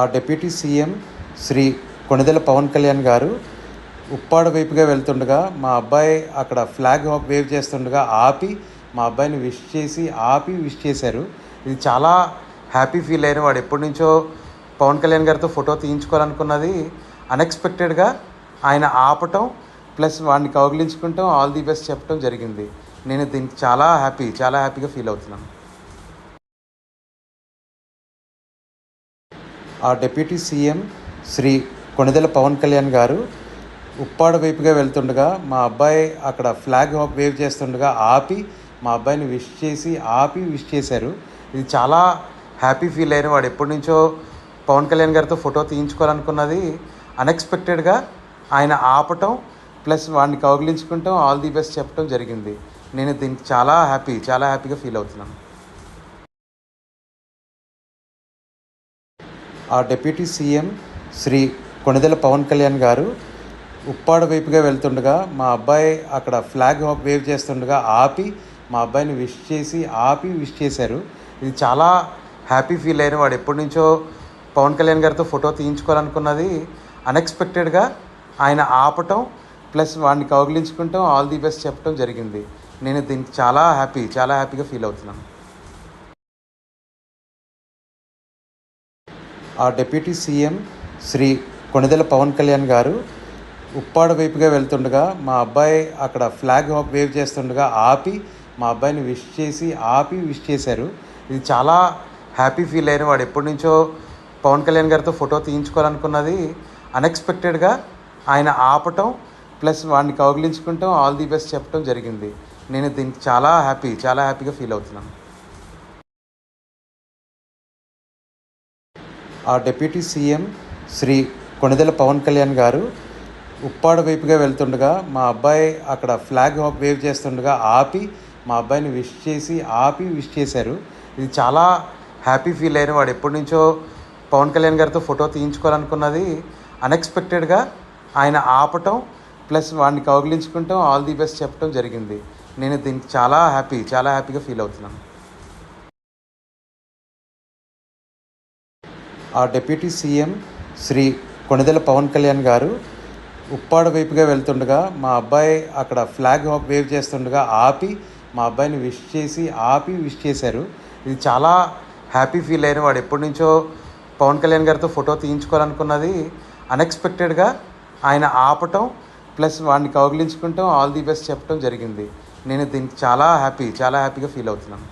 ఆ deputy CM Shri Konidela Pawan Kalyan గారు ఉప్పాడ వైపుగా వెళ్తుండగా మా అబ్బాయి అక్కడ ఫ్లాగ్ వేవ్ చేస్తుండగా ఆపి మా అబ్బాయిని విష్ చేసి ఆపి విష్ చేశారు. ఇది చాలా హ్యాపీ ఫీల్ అయిన వాడు. ఎప్పటి నుంచో పవన్ కళ్యాణ్ గారితో ఫోటో తీయించుకోవాలనుకున్నది అన్ఎక్స్పెక్టెడ్గా ఆయన ఆపటం ప్లస్ వాడిని కౌగిలించుకుంటాం ఆల్ ది బెస్ట్ చెప్పడం జరిగింది. నేను దీనికి చాలా హ్యాపీ చాలా హ్యాపీగా ఫీల్ అవుతున్నాను. ఆ డిప్యూటీ సీఎం శ్రీ కొణిదెల పవన్ కళ్యాణ్ గారు ఉప్పాడ వైపుగా వెళ్తుండగా మా అబ్బాయి అక్కడ ఫ్లాగ్ వేవ్ చేస్తుండగా ఆపి మా అబ్బాయిని విష్ చేసి ఆపి విష్ చేశారు. ఇది చాలా హ్యాపీ ఫీల్ అయిన వాడు. ఎప్పటి నుంచో పవన్ కళ్యాణ్ గారితో ఫోటో తీయించుకోవాలనుకున్నది అన్ఎక్స్పెక్టెడ్గా ఆయన ఆపటం ప్లస్ వాడిని కౌగిలించుకుంటాం ఆల్ ది బెస్ట్ చెప్పడం జరిగింది. నేను దీనికి చాలా హ్యాపీ చాలా హ్యాపీగా ఫీల్ అవుతున్నాను. ఆ డిప్యూటీ సీఎం శ్రీ కొణిదెల పవన్ కళ్యాణ్ గారు ఉప్పాడ వైపుగా వెళ్తుండగా మా అబ్బాయి అక్కడ ఫ్లాగ్ వేవ్ చేస్తుండగా ఆపి మా అబ్బాయిని విష్ చేసి ఆపి విష్ చేశారు. ఇది చాలా హ్యాపీ ఫీల్ అయిన వాడు. ఎప్పటి నుంచో పవన్ కళ్యాణ్ గారితో ఫోటో తీయించుకోవాలనుకున్నది అన్ఎక్స్పెక్టెడ్గా ఆయన ఆపటం ప్లస్ వాడిని కౌగిలించుకుంటాం ఆల్ ది బెస్ట్ చెప్పడం జరిగింది. నేను దీనికి చాలా హ్యాపీ చాలా హ్యాపీగా ఫీల్ అవుతున్నాను. ఆ డిప్యూటీ సీఎం శ్రీ కొణిదెల పవన్ కళ్యాణ్ గారు ఉప్పాడ వైపుగా వెళ్తుండగా మా అబ్బాయి అక్కడ ఫ్లాగ్ వేవ్ చేస్తుండగా ఆపి మా అబ్బాయిని విష్ చేసి ఆపి విష్ చేశారు. ఇది చాలా హ్యాపీ ఫీల్ అయిన వాడు. ఎప్పటి నుంచో పవన్ కళ్యాణ్ గారితో ఫోటో తీయించుకోవాలనుకున్నది అన్ఎక్స్పెక్టెడ్గా ఆయన ఆపటం ప్లస్ వాడిని కౌగిలించుకుంటాం ఆల్ ది బెస్ట్ చెప్పడం జరిగింది. నేను దీనికి చాలా హ్యాపీ చాలా హ్యాపీగా ఫీల్ అవుతున్నాను. ఆ డిప్యూటీ సీఎం శ్రీ కొణిదెల పవన్ కళ్యాణ్ గారు ఉప్పాడ వైపుగా వెళ్తుండగా మా అబ్బాయి అక్కడ ఫ్లాగ్ వేవ్ చేస్తుండగా ఆపి మా అబ్బాయిని విష్ చేసి ఆపి విష్ చేశారు. ఇది చాలా హ్యాపీ ఫీల్ అయిన వాడు. ఎప్పటి నుంచో పవన్ కళ్యాణ్ గారితో ఫోటో తీయించుకోవాలనుకున్నది అన్ఎక్స్పెక్టెడ్గా ఆయన ఆపటం ప్లస్ వాడిని కౌగిలించుకుంటాం ఆల్ ది బెస్ట్ చెప్పడం జరిగింది. నేను దీనికి చాలా హ్యాపీ చాలా హ్యాపీగా ఫీల్ అవుతున్నాను. ఆ డిప్యూటీ సీఎం శ్రీ కొణిదెల పవన్ కళ్యాణ్ గారు ఉప్పాడ వైపుగా వెళ్తుండగా మా అబ్బాయి అక్కడ ఫ్లాగ్ వేవ్ చేస్తుండగా ఆపి మా అబ్బాయిని విష్ చేసి ఆపి విష్ చేశారు. ఇది చాలా హ్యాపీ ఫీల్ అయిన వాడు. ఎప్పటి నుంచో పవన్ కళ్యాణ్ గారితో ఫోటో తీయించుకోవాలనుకున్నది అన్ఎక్స్పెక్టెడ్గా ఆయన ఆపటం ప్లస్ వాడిని కౌగిలించుకుంటాం ఆల్ ది బెస్ట్ చెప్పడం జరిగింది. నేను దీనికి చాలా హ్యాపీ చాలా హ్యాపీగా ఫీల్ అవుతున్నాను.